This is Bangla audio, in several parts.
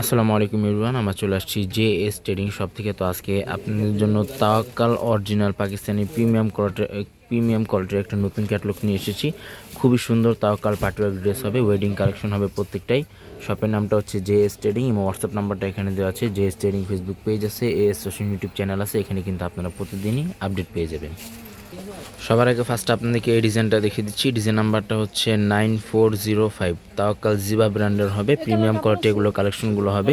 আসসালামু আলাইকুম ইরওয়ান আমরা চলে আসছি জে এস ট্রেডিং শপ থেকে। তো আজকে আপনাদের জন্য তাওয়াক্কাল অরিজিনাল পাকিস্তানি প্রিমিয়াম কোয়ালিটির প্রিমিয়াম কোয়ালিটির একটা নতুন ক্যাটলগ নিয়ে এসেছি। খুবই সুন্দর তাওয়াক্কাল পাটুয়ার ড্রেস হবে ওয়েডিং কালেকশন হবে প্রত্যেকটাই। শপের নামটা হচ্ছে জে এস ট্রেডিং এবং হোয়াটসঅ্যাপ নাম্বারটা এখানে দেওয়া আছে। J S trading Facebook page আছে A S social YouTube channel আছে, এখানে কিন্তু আপনারা প্রতিদিনই আপডেট পেয়ে যাবেন। সবার আগে ফার্স্ট আপনাদেরকে এই ডিজাইনটা দেখিয়ে দিচ্ছি। ডিজাইন নাম্বারটা হচ্ছে nine four zero five Tawakkal Ziba ব্র্যান্ডের হবে প্রিমিয়াম কোয়ালিটি এগুলো কালেকশনগুলো হবে।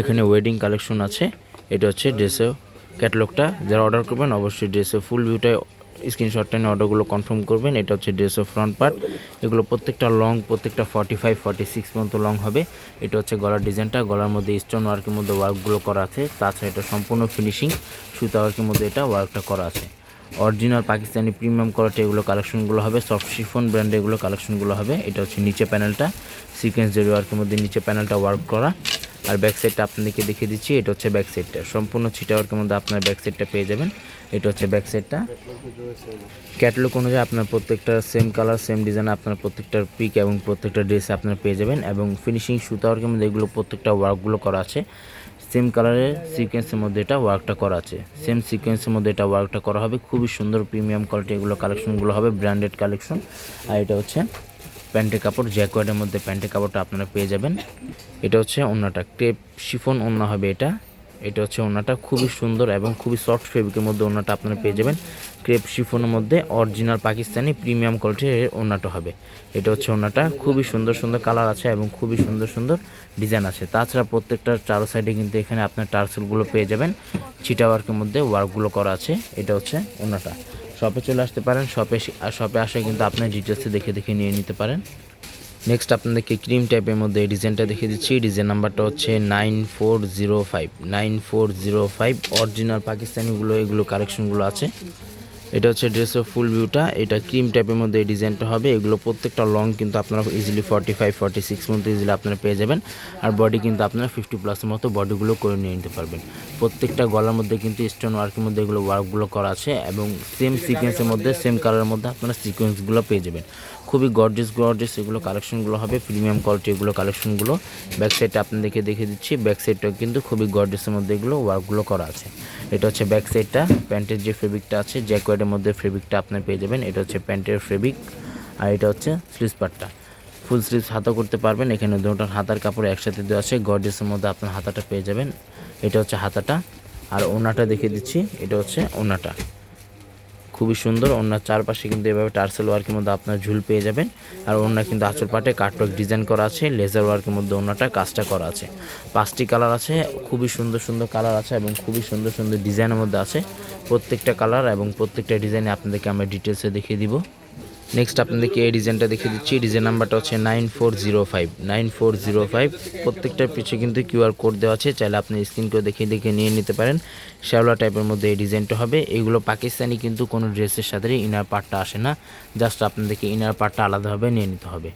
এখানে ওয়েডিং কালেকশন আছে এটা হচ্ছে ড্রেসের ক্যাটালগটা যারা অর্ডার করবেন অবশ্যই ড্রেসের ফুল ভিউটাই স্ক্রিনশটটা নিয়ে অর্ডারগুলো কনফার্ম করবেন। এটা হচ্ছে ড্রেসের ফ্রন্ট পার্ট এগুলো প্রত্যেকটা লং প্রত্যেকটা ফর্টি ফাইভ ফর্টি সিক্স পর্যন্ত লং হবে। এটা হচ্ছে গলার ডিজাইনটা গলার মধ্যে স্টোন ওয়ার্কের মধ্যে ওয়ার্কগুলো করা আছে। তাছাড়া এটা সম্পূর্ণ ফিনিশিং সুতা ওয়ার্কের মধ্যে এটা ওয়ার্কটা করা আছে। অরিজিনাল পাকিস্তানি প্রিমিয়াম কোয়ালিটি এগুলো কালেকশনগুলো হবে, সফট শিফন ব্র্যান্ডে এগুলো কালেকশনগুলো হবে। এটা হচ্ছে নিচে প্যানেলটা সিকোয়েন্স জেরি ওয়ার্কের মধ্যে নিচে প্যানেলটা ওয়ার্ক করা। আর ব্যাক সাইডটা আপনাদেরকে দেখিয়ে দিচ্ছি, এটা হচ্ছে ব্যাক সাইডটা সম্পূর্ণ ছিটা ওয়ার্কের মধ্যে আপনার ব্যাক সাইডটা পেয়ে যাবেন। এটা হচ্ছে ব্যাক সাইডটা ক্যাটালগ অনুযায়ী আপনার প্রত্যেকটা সেম কালার সেম ডিজাইন আপনার প্রত্যেকটার পিক এবং প্রত্যেকটা ড্রেস আপনার পেয়ে যাবেন এবং ফিনিশিং সুতা ওয়ার্কের মধ্যে এগুলো প্রত্যেকটা ওয়ার্কগুলো করা আছে। সেম কালারের সিকোয়েন্সের মধ্যে এটা ওয়ার্কটা করা আছে। সেম সিকোয়েন্সের মধ্যে এটা ওয়ার্কটা করা হবে। খুবই সুন্দর প্রিমিয়াম কোয়ালিটি এগুলো কালেকশনগুলো হবে ব্র্যান্ডেড কালেকশন আর এটা হচ্ছে প্যান্টের কাপড় জ্যাকওয়ার্ডের মধ্যে প্যান্টের কাপড়টা আপনারা পেয়ে যাবেন, এটা হচ্ছে ওন্নাটা। ক্রেপ শিফন ওন্না হবে এটা। এটা হচ্ছে ওন্নাটা, খুবই সুন্দর এবং খুবই সফট ফেব্রিকের মধ্যে ওন্নাটা আপনারা পেয়ে যাবেন। ক্রেপ, শিফনের মধ্যে অরিজিনাল পাকিস্তানি প্রিমিয়াম কোয়ালিটির ওন্নাটা হবে। এটা হচ্ছে ওন্নাটা, খুবই সুন্দর সুন্দর কালার আছে এবং খুবই সুন্দর সুন্দর ডিজাইন আছে। তাছাড়া প্রত্যেকটা চারো সাইডে কিন্তু এখানে আপনার টার্সেলগুলো পেয়ে যাবেন। চিটা ওয়ার্কের মধ্যে ওয়ার্কগুলো করা আছে। এটা হচ্ছে ওন্নাটা। শপে চলে আসতে পারেন। শপে শপে আসে কিন্তু আপনার ডিটেলসে দেখে দেখে নিয়ে নিতে পারেন। নেক্সট আপনাদেরকে ক্রিম টাইপের মধ্যে ডিজাইনটা দেখে দিচ্ছি। ডিজাইন নাম্বারটা হচ্ছে nine four zero five nine four zero five original পাকিস্তানিগুলো এগুলো কালেকশনগুলো আছে। এটা হচ্ছে ড্রেসের ফুল ভিউটা এটা ক্রিম টাইপের মধ্যে এই ডিজাইনটা হবে। এগুলো প্রত্যেকটা লং কিন্তু আপনারা easily forty five forty six মধ্যে ইজিলি আপনারা পেয়ে যাবেন। আর বডি কিন্তু আপনারা ফিফটি প্লাসের মতো বডিগুলো করে নিয়ে নিতে পারবেন। প্রত্যেকটা গলার মধ্যে কিন্তু স্টোন ওয়ার্কের মধ্যে এগুলো ওয়ার্কগুলো করা আছে এবং সেম সিকোয়েন্সের মধ্যে সেম কালারের মধ্যে আপনারা সিকোয়েন্সগুলো পেয়ে যাবেন। খুবই গর্জেস গর্জেস এগুলো কালেকশনগুলো হবে প্রিমিয়াম কোয়ালিটি এগুলো কালেকশনগুলো ব্যাক সাইডটা আপনাদেরকে দেখে দিচ্ছি। ব্যাক সাইডটাও কিন্তু খুবই গর্জেসের মধ্যে এগুলো ওয়ার্কগুলো করা আছে। এটা হচ্ছে ব্যাক সাইডটা প্যান্টের যে ফেব্রিকটা আছে জ্যাকওয়ার্ডের মধ্যে ফেব্রিকটা আপনি পেয়ে যাবেন। এটা হচ্ছে প্যান্টের ফেব্রিক আর এটা হচ্ছে স্লিপ পার্টটা ফুল স্লিভস হাতা করতে পারবেন, এখানে দুটোর হাতার কাপড় একসাথে দেওয়া আছে গডেসের মধ্যে আপনার হাতাটা পেয়ে যাবেন। এটা হচ্ছে হাতাটা, আর ওনাটা দেখিয়ে দিচ্ছি, এটা হচ্ছে ওনাটা। খুবই সুন্দর। ওনার চারপাশে কিন্তু এভাবে টার্সেল ওয়ার্কের মধ্যে আপনার ঝুল পেয়ে যাবেন। আর ওনার কিন্তু আঁচল পাটে কাটওয়ার্ক ডিজাইন করা আছে, লেজার ওয়ার্কের মধ্যে ওনাটা কাজটা করা আছে। পাঁচটি কালার আছে, খুবই সুন্দর সুন্দর কালার আছে এবং খুবই সুন্দর সুন্দর ডিজাইনের মধ্যে আছে। প্রত্যেকটা কালার এবং প্রত্যেকটা ডিজাইনে আপনাদেরকে আমরা ডিটেলসে দেখিয়ে দিব। নেক্সট আপনাদেরকে এই ডিজাইনটা দেখিয়ে দিচ্ছি। ডিজাইন নাম্বারটা হচ্ছে nine four zero five nine four zero five প্রত্যেকটার পিছিয়ে কিন্তু কিউআর কোড দেওয়া আছে। চাইলে আপনি স্ক্রিন করে দেখে দেখে নিয়ে নিতে পারেন। শ্যাওলা টাইপের মধ্যে এই ডিজাইনটা হবে। এগুলো পাকিস্তানি কিন্তু কোনো ড্রেসের সাথে ইনার পার্টটা আসে না। জাস্ট আপনাদেরকে ইনার পার্টটা আলাদাভাবে নিয়ে নিতে হবে।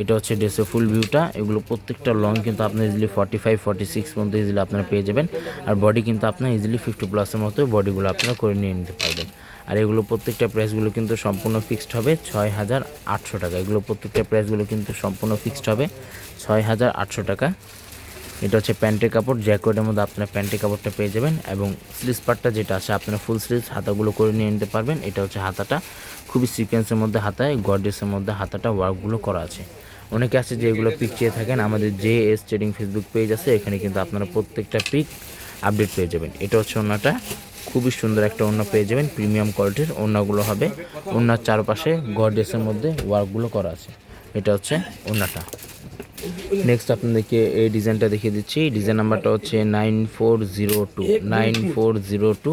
এটা হচ্ছে ড্রেসের ফুল ভিউটা এগুলো প্রত্যেকটা লং কিন্তু আপনি easily forty five forty six পর্যন্ত ইজিলি আপনারা পেয়ে যাবেন। আর বডি কিন্তু আপনার ইজিলি ফিফটি প্লাসের মতো বডিগুলো আপনারা করে নিয়ে নিতে পারবেন। আর এগুলো প্রত্যেকটা প্রাইসগুলো কিন্তু সম্পূর্ণ ফিক্সড হবে ছয় হাজার আটশো টাকা। এগুলো প্রত্যেকটা প্রাইসগুলো কিন্তু সম্পূর্ণ ফিক্সড হবে ছয় হাজার আটশো টাকা। এটা হচ্ছে প্যান্টের কাপড়, জ্যাকেটের মধ্যে আপনার প্যান্টের কাপড়টা পেয়ে যাবেন এবং স্লিজ পার্টটা যেটা আছে, আপনার ফুল স্লিজ হাতাগুলো করে নিয়ে নিতে পারবেন। এটা হচ্ছে হাতাটা, খুবই সিকোয়েন্সের মধ্যে হাতায় গর্ডেসের মধ্যে হাতাটা ওয়ার্কগুলো করা আছে। অনেকে আছে যে এগুলো পিক চেয়ে থাকেন, আমাদের J S trading Facebook page আছে, এখানে কিন্তু আপনারা প্রত্যেকটা পিক আপডেট পেয়ে যাবেন। এটা হচ্ছে ওনাটা খুবই সুন্দর একটা ওড়না পেয়ে যাবেন প্রিমিয়াম কোয়ালিটির ওড়নাগুলো হবে। ওড়নার চারপাশে গর্ডেসের মধ্যে ওয়ার্কগুলো করা আছে। এটা হচ্ছে ওড়নাটা নেক্সট আপনাদেরকে এই ডিজাইনটা দেখিয়ে দিচ্ছি। ডিজাইন নাম্বারটা হচ্ছে nine four zero two nine four zero two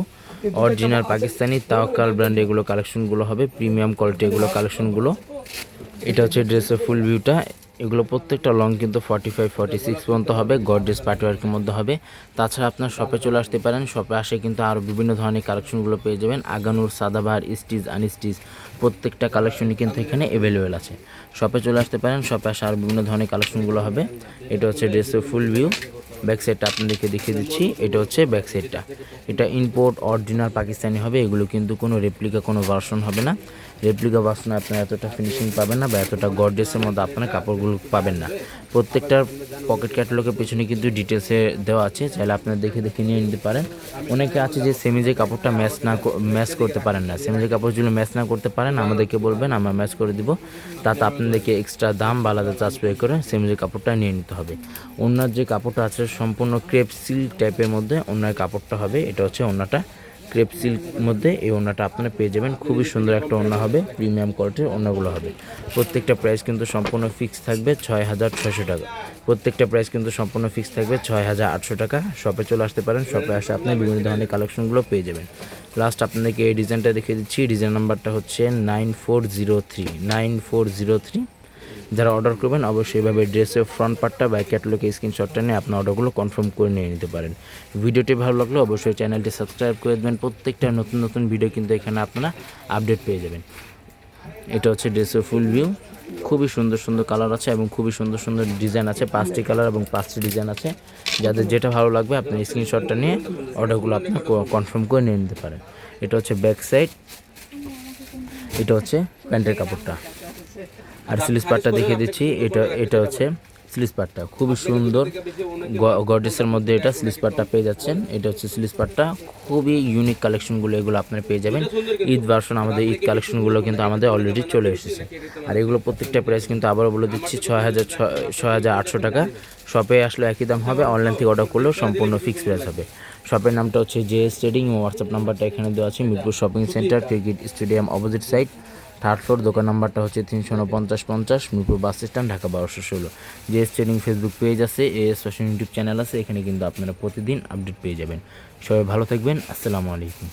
original Pakistani Tawakkal brand এগুলো কালেকশনগুলো হবে। প্রিমিয়াম কোয়ালিটি এগুলো কালেকশনগুলো এটা হচ্ছে ড্রেসের ফুল ভিউটা এগুলো প্রত্যেকটা লং কিন্তু ফর্টি ফাইভ ফর্টি সিক্স পর্যন্ত হবে গডরেজ পার্টিওয়ার্কের মধ্যে হবে। তাছাড়া আপনার শপে চলে আসতে পারেন শপে আসে কিন্তু আরও বিভিন্ন ধরনের কালেকশনগুলো পেয়ে যাবেন। আগানুর, সাদাবাহার, স্টিচ, আনস্টিচ প্রত্যেকটা কালেকশনই কিন্তু এখানে অ্যাভেলেবেল আছে। শপে চলে আসতে পারেন শপে আসে আরও বিভিন্ন ধরনের কালেকশনগুলো হবে। এটা হচ্ছে ড্রেসের ফুল ভিউ ব্যাক সাইডটা আপনাদেরকে দেখিয়ে দিচ্ছি, এটা হচ্ছে ব্যাক সাইডটা এটা ইম্পোর্ট অরিজিনাল পাকিস্তানি হবে, এগুলো কিন্তু কোনো রেপ্লিকা কোনো ভার্সন হবে না। রেপ্লিকা ভার্সনে আপনারা এতটা ফিনিশিং পাবেন না বা এতটা গর্জেসের মধ্যে আপনারা কাপড়গুলো পাবেন না। প্রত্যেকটার পকেট ক্যাটালগের পেছনে কিন্তু ডিটেলসে দেওয়া আছে, চাইলে আপনারা দেখে দেখে নিয়ে নিতে পারেন। অনেকে আছে যে সেমিজে কাপড়টা ম্যাচ না ম্যাচ করতে পারেন না। সেমিজে কাপড় যদি ম্যাচ না করতে পারেন, আমাদেরকে বলবেন, আমরা ম্যাচ করে দিব। তাতে আপনাদেরকে এক্সট্রা দাম বা আলাদা চার্জ পে করে সেমিজে কাপড়টা নিয়ে নিতে হবে। ওনার যে কাপড়টা আছে, সম্পূর্ণ ক্রেপ সিল্ক টাইপের মধ্যে ওনার কাপড়টা হবে। এটা হচ্ছে ওনাটা ক্রেপ সিল্ক মধ্যে এই ওড়নাটা আপনারা পেয়ে যাবেন। খুবই সুন্দর একটা ওড়না হবে, প্রিমিয়াম কোয়ালিটির ওড়নাগুলো হবে। প্রত্যেকটা প্রাইস কিন্তু সম্পূর্ণ ফিক্স থাকবে ছয় হাজার ছশো টাকা। প্রত্যেকটা প্রাইস কিন্তু সম্পূর্ণ ফিক্স থাকবে ছয় হাজার আটশো টাকা। শপে চলে আসতে পারেন, শপে আসে আপনি বিভিন্ন ধরনের কালেকশনগুলো পেয়ে যাবেন। লাস্ট আপনাদেরকে এই ডিজাইনটা দেখিয়ে দিচ্ছি। ডিজাইন নাম্বারটা হচ্ছে nine four zero three, nine four zero three. যারা অর্ডার করবেন, অবশ্যই এভাবে ড্রেসের ফ্রন্ট পার্টটা বা ক্যাটালগে স্ক্রিনশটটা নিয়ে আপনার অর্ডারগুলো কনফার্ম করে নিয়ে নিতে পারেন। ভিডিওটি ভালো লাগলে অবশ্যই চ্যানেলটি সাবস্ক্রাইব করে দেবেন। প্রত্যেকটা নতুন নতুন ভিডিও কিন্তু এখানে আপনারা আপডেট পেয়ে যাবেন। এটা হচ্ছে ড্রেসের ফুল ভিউ খুবই সুন্দর সুন্দর কালার আছে এবং খুবই সুন্দর সুন্দর ডিজাইন আছে। পাঁচটি কালার এবং পাঁচটি ডিজাইন আছে। যাদের যেটা ভালো লাগবে, আপনি স্ক্রিনশটটা নিয়ে অর্ডারগুলো আপনি কনফার্ম করে নিয়ে নিতে পারেন। এটা হচ্ছে ব্যাক সাইড এটা হচ্ছে প্যান্টের কাপড়টা। আর স্লিস পাটটা দেখিয়ে দিচ্ছি এটা এটা হচ্ছে স্লিস পাটটা খুবই সুন্দর গডেসের মধ্যে এটা স্লিস পাটটা পেয়ে যাচ্ছেন। এটা হচ্ছে স্লিস পাটটা খুবই ইউনিক কালেকশনগুলো এগুলো আপনারা পেয়ে যাবেন। ঈদ ভার্সন আমাদের ঈদ কালেকশনগুলো কিন্তু আমাদের অলরেডি চলে এসেছে। আর এগুলো প্রত্যেকটা প্রাইস কিন্তু আবারও বলে দিচ্ছি ছয় হাজার ছয় হাজার আটশো টাকা। শপে আসলে একই দাম হবে অনলাইন থেকে অর্ডার করলেও সম্পূর্ণ ফিক্স প্রাইস হবে। শপের নামটা হচ্ছে জে এস ট্রেডিং হোয়াটসঅ্যাপ নাম্বারটা এখানে দেওয়া আছে। Mirpur shopping centre cricket stadium opposite side third floor, দোকান নাম্বারটা হচ্ছে তিনশো উনপঞ্চাশ পঞ্চাশ, মিরপুর বাস স্ট্যান্ড, ঢাকা বারোশো ষোলো। যে এস ট্রেডিং ফেসবুক পেজ আছে, A S fashion YouTube channel আছে, এখানে কিন্তু আপনারা প্রতিদিন আপডেট পেয়ে যাবেন। সবাই ভালো থাকবেন, আসসালামু আলাইকুম।